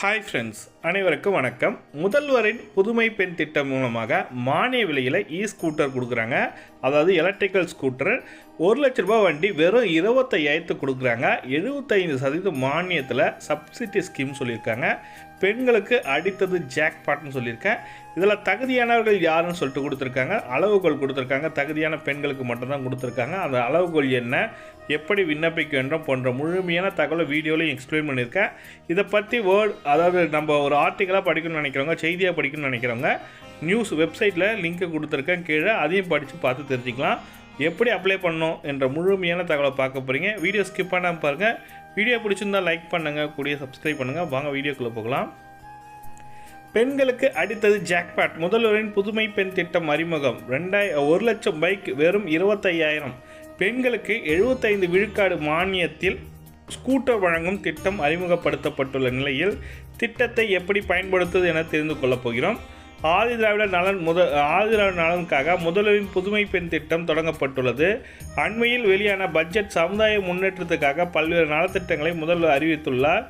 Hi friends அனைவருக்கும் வணக்கம். முதல்வரின் புதுமை பெண் திட்டம் மூலமாக மானிய விலையில் இ ஸ்கூட்டர் கொடுக்குறாங்க. அதாவது எலக்ட்ரிக்கல் ஸ்கூட்டர் ஒரு லட்ச ரூபாய் வண்டி வெறும் இருபத்தையாயிரத்துக்கு கொடுக்குறாங்க. எழுபத்தைந்து சதவீதம் மானியத்தில் சப்சிடி ஸ்கீம் சொல்லியிருக்காங்க. பெண்களுக்கு அடித்தது ஜாக்பாட்னு சொல்லியிருக்கேன். இதில் தகுதியானவர்கள் யாருன்னு சொல்லிட்டு கொடுத்துருக்காங்க. அளவுகோல் கொடுத்துருக்காங்க. தகுதியான பெண்களுக்கு மட்டும்தான் கொடுத்துருக்காங்க. அந்த அளவுகோல் என்ன எப்படி விண்ணப்பிக்க வேண்டும் போன்ற முழுமையான தகவலை வீடியோலையும் எக்ஸ்பிளைன் பண்ணியிருக்கேன். இதை பற்றி வேர்ட் அதாவது நம்ம ஒரு ஆர்டிக்கலாக படிக்கணும்னு நினைக்கிறவங்க செய்தியாக படிக்கணும்னு நினைக்கிறவங்க நியூஸ் வெப்சைட்டில் லிங்க்கை கொடுத்துருக்கேன். கீழே அதையும் படித்து பார்த்து தெரிஞ்சுக்கலாம். எப்படி அப்ளை பண்ணணும் என்ற முழுமையான தகவலை பார்க்க போகிறீங்க வீடியோ ஸ்கிப் பண்ணாமல் பாருங்கள் வீடியோ பிடிச்சிருந்தா லைக் பண்ணுங்கள் கூடிய சப்ஸ்கிரைப் பண்ணுங்கள் வாங்க வீடியோக்குள்ளே போகலாம். பெண்களுக்கு அடித்தது ஜாக்பாட் முதல்வரின் புதுமை பெண் திட்டம் அறிமுகம். ரெண்டாய் ஒரு லட்சம் பைக் வெறும் இருபத்தையாயிரம். பெண்களுக்கு எழுபத்தைந்து விழுக்காடு மானியத்தில் ஸ்கூட்டர் வழங்கும் திட்டம் அறிமுகப்படுத்தப்பட்டுள்ள நிலையில் திட்டத்தை எப்படி பயன்படுத்துவது என தெரிந்து கொள்ளப் போகிறோம். ஆதி திராவிட நலன் முத ஆதி திராவிட நலனுக்காக முதல்வரின் புதுமை பெண் திட்டம் தொடங்கப்பட்டுள்ளது. அண்மையில் வெளியான பட்ஜெட் சமுதாய முன்னேற்றத்துக்காக பல்வேறு நலத்திட்டங்களை முதல்வர் அறிவித்துள்ளார்.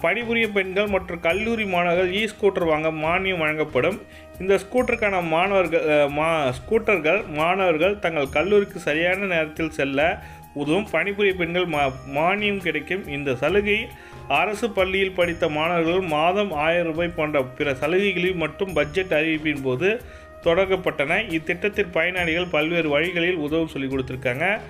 பணிபுரிய பெண்கள் மற்றும் கல்லூரி மாணவர்கள் இ ஸ்கூட்டர் வாங்க மானியம் வழங்கப்படும். இந்த ஸ்கூட்டருக்கான மாணவர்கள் மா ஸ்கூட்டர்கள் மாணவர்கள் தங்கள் கல்லூரிக்கு சரியான நேரத்தில் செல்ல உதவும். பணிபுரிய பெண்கள் மா மானியம் கிடைக்கும். இந்த சலுகை அரசு பள்ளியில் படித்த மாணவர்கள் மாதம் ஆயிரம் ரூபாய் போன்ற பிற சலுகைகளில் மட்டும் பட்ஜெட் அறிவிப்பின் போது தொடங்கப்பட்டன. இத்திட்டத்தின் பயனாளிகள் பல்வேறு வழிகளில் உதவும் சொல்லிக் கொடுத்துருக்காங்க.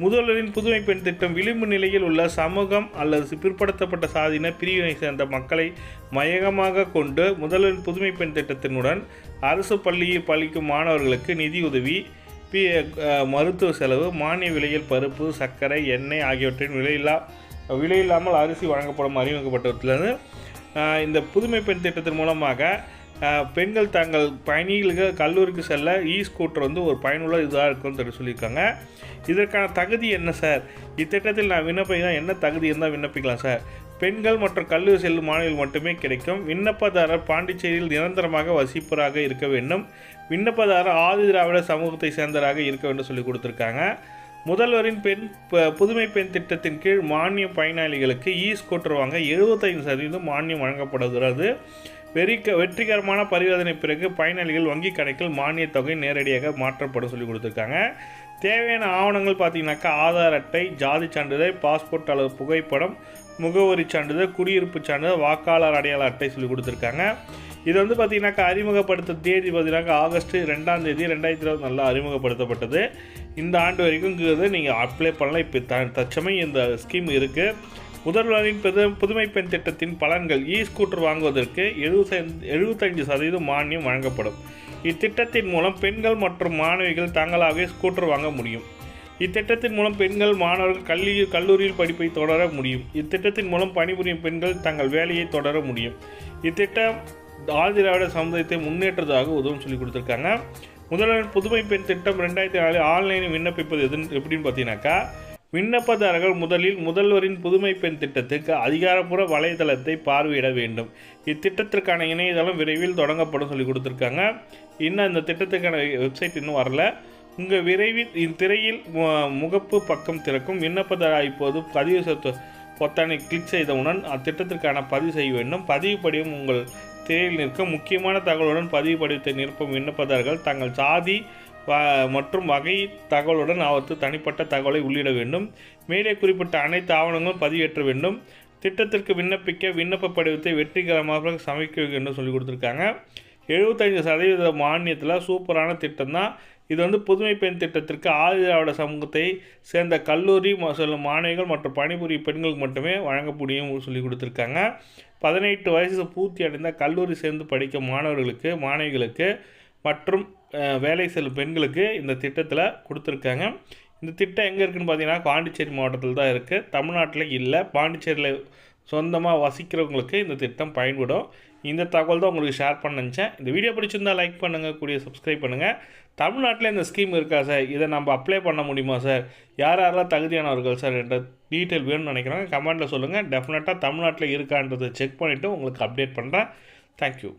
முதல்வரின் புதுமை பெண் திட்டம் விளிம்பு நிலையில் உள்ள சமூகம் அல்லது பிற்படுத்தப்பட்ட சாதியின பிரிவினை சேர்ந்த மக்களை மையகமாக கொண்டு முதல்வரின் புதுமை பெண் திட்டத்தினுடன் அரசு பள்ளியில் பழிக்கும் மாணவர்களுக்கு நிதியுதவி. பி மருத்துவ செலவு மானிய விலையில் பருப்பு சர்க்கரை எண்ணெய் ஆகியவற்றின் விலையில்லா விலையில்லாமல் அரிசி வழங்கப்படும் அறிமுகப்பட்டதுலேருந்து இந்த புதுமை பெண் திட்டத்தின் மூலமாக பெண்கள் தங்கள் பயணிகளுக்கு கல்லூரிக்கு செல்ல இ ஸ்கூட்டர் வந்து ஒரு பயனுள்ள இதாக இருக்கும்னு சொல்லி சொல்லியிருக்காங்க. இதற்கான தகுதி என்ன சார்? இத்திட்டத்தில் நான் விண்ணப்பிக்கலாம் என்ன தகுதி இருந்தால் விண்ணப்பிக்கலாம் சார்? பெண்கள் மற்றும் கல்லூரி செல்லும் மாணவிகள் மட்டுமே கிடைக்கும். விண்ணப்பதாரர் பாண்டிச்சேரியில் நிரந்தரமாக வசிப்பராக இருக்க வேண்டும். விண்ணப்பதாரர் ஆதி திராவிட சமூகத்தை சேர்ந்தராக இருக்க வேண்டும் சொல்லி கொடுத்துருக்காங்க. முதல்வரின் பெண் புதுமை பெண் திட்டத்தின் கீழ் மானியம் பயனாளிகளுக்கு இ ஸ்கூட்டர் வாங்க எழுபத்தைந்து சதவீதம் மானியம் வழங்கப்படுகிறது. வெறிக்க வெற்றிகரமான பரிவர்த்தனை பிறகு பயனாளிகள் வங்கி கணக்கில் மானிய தொகை நேரடியாக மாற்றப்படும் சொல்லி கொடுத்துருக்காங்க. தேவையான ஆவணங்கள் பார்த்தீங்கன்னாக்கா ஆதார் அட்டை ஜாதி சான்றிதழ் பாஸ்போர்ட் அல்லது புகைப்படம் முகவரி சான்றிதழ் குடியிருப்பு சான்றிதழ் வாக்காளர் அடையாள அட்டை சொல்லி கொடுத்துருக்காங்க. இது வந்து பார்த்திங்கனாக்கா அறிமுகப்படுத்த தேதி பார்த்தீங்கன்னாக்கா ஆகஸ்ட் ரெண்டாம் தேதி ரெண்டாயிரத்தி இருபது நல்லா அறிமுகப்படுத்தப்பட்டது. இந்த ஆண்டு வரைக்கும் நீங்கள் அப்ளை பண்ணலாம். இப்போ த தச்சமே இந்த ஸ்கீம் இருக்குது முதல்வரின் புது புதுமை பெண் திட்டத்தின் பலன்கள் இ ஸ்கூட்டர் வாங்குவதற்கு எழுபத்தைந்து எழுபத்தஞ்சு சதவீதம் மானியம் வழங்கப்படும். இத்திட்டத்தின் மூலம் பெண்கள் மற்றும் மாணவிகள் தங்களாகவே ஸ்கூட்டர் வாங்க முடியும். இத்திட்டத்தின் மூலம் பெண்கள் மாணவர்கள் கல்வி கல்லூரியில் படிப்பை தொடர முடியும். இத்திட்டத்தின் மூலம் பணிபுரியும் பெண்கள் தங்கள் வேலையை தொடர முடியும். இத்திட்டம் ஆதிராவிட சமுதாயத்தை முன்னேற்றதாக உதவும் சொல்லி கொடுத்துருக்காங்க. முதல்வர் புதுமை பெண் திட்டம் ரெண்டாயிரத்தி நாலு ஆன்லைனில் விண்ணப்பிப்பது எது எப்படின்னு பார்த்தீங்கன்னாக்கா விண்ணப்பதாரர்கள் முதலில் முதல்வரின் புதுமை பெண் திட்டத்துக்கு அதிகாரப்பூர்வ வலைதளத்தை பார்வையிட வேண்டும். இத்திட்டத்திற்கான இணையதளம் விரைவில் தொடங்கப்படும் சொல்லி கொடுத்துருக்காங்க. இன்னும் இந்த திட்டத்துக்கான வெப்சைட் இன்னும் வரல. உங்கள் விரைவில் இத்திரையில் முகப்பு பக்கம் திறக்கும் விண்ணப்பதாரர் இப்போது பதிவு பொத்தானை கிளிக் செய்தவுடன் அத்திட்டத்திற்கான பதிவு செய்ய வேண்டும். பதிவு படிவம் உங்கள் திரையில் நிற்கும். முக்கியமான தகவலுடன் பதிவு படிவத்தை நிரப்பும் விண்ணப்பதாரர்கள் தங்கள் சாதி மற்றும் வகை தகவலுடன் அவற்று தனிப்பட்ட தகவலை உள்ளிட வேண்டும். மேலே குறிப்பிட்ட அனைத்து ஆவணங்களும் பதிவேற்ற வேண்டும். திட்டத்திற்கு விண்ணப்பிக்க விண்ணப்ப படிவத்தை வெற்றிகரமாக சமைக்க வேண்டும் சொல்லி கொடுத்துருக்காங்க. எழுபத்தஞ்சு சதவீத மானியத்தில் சூப்பரான திட்டம் தான் இது வந்து புதுமை பெண் திட்டத்திற்கு ஆதிதிராவிட சமூகத்தை சேர்ந்த கல்லூரி செல்லும் மாணவிகள் மற்றும் பணிபுரியும் பெண்களுக்கு மட்டுமே வழங்கக்கூடியும் சொல்லி கொடுத்துருக்காங்க. பதினெட்டு வயசு பூர்த்தி அடைந்த கல்லூரி சேர்ந்து படிக்கும் மாணவர்களுக்கு மாணவிகளுக்கு மற்றும் வேலை செல்லும் பெண்களுக்கு இந்த திட்டத்தில் கொடுத்துருக்காங்க. இந்த திட்டம் எங்கே இருக்குதுன்னு பார்த்தீங்கன்னா பாண்டிச்சேரி மாவட்டத்தில் தான் இருக்குது தமிழ்நாட்டில் இல்லை. பாண்டிச்சேரியில் சொந்தமாக வசிக்கிறவங்களுக்கு இந்த திட்டம் பயன்படும். இந்த தகவல் தான் உங்களுக்கு ஷேர் பண்ண நினச்சேன். இந்த வீடியோ பிடிச்சிருந்தால் லைக் பண்ணுங்கள் கூடிய சப்ஸ்கிரைப் பண்ணுங்கள் தமிழ்நாட்டில் இந்த ஸ்கீம் இருக்கா சார் இதை நம்ம அப்ளை பண்ண முடியுமா சார் யார் யாரெல்லாம் தகுதியானவர்கள் சார் என்ற டீட்டெயில் வேணும்னு நினைக்கிறாங்க கமெண்ட்டில் சொல்லுங்கள் டெஃபினட்டாக தமிழ்நாட்டில் இருக்கான்றதை செக் பண்ணிவிட்டு உங்களுக்கு அப்டேட் பண்ணுறேன் தேங்க்யூ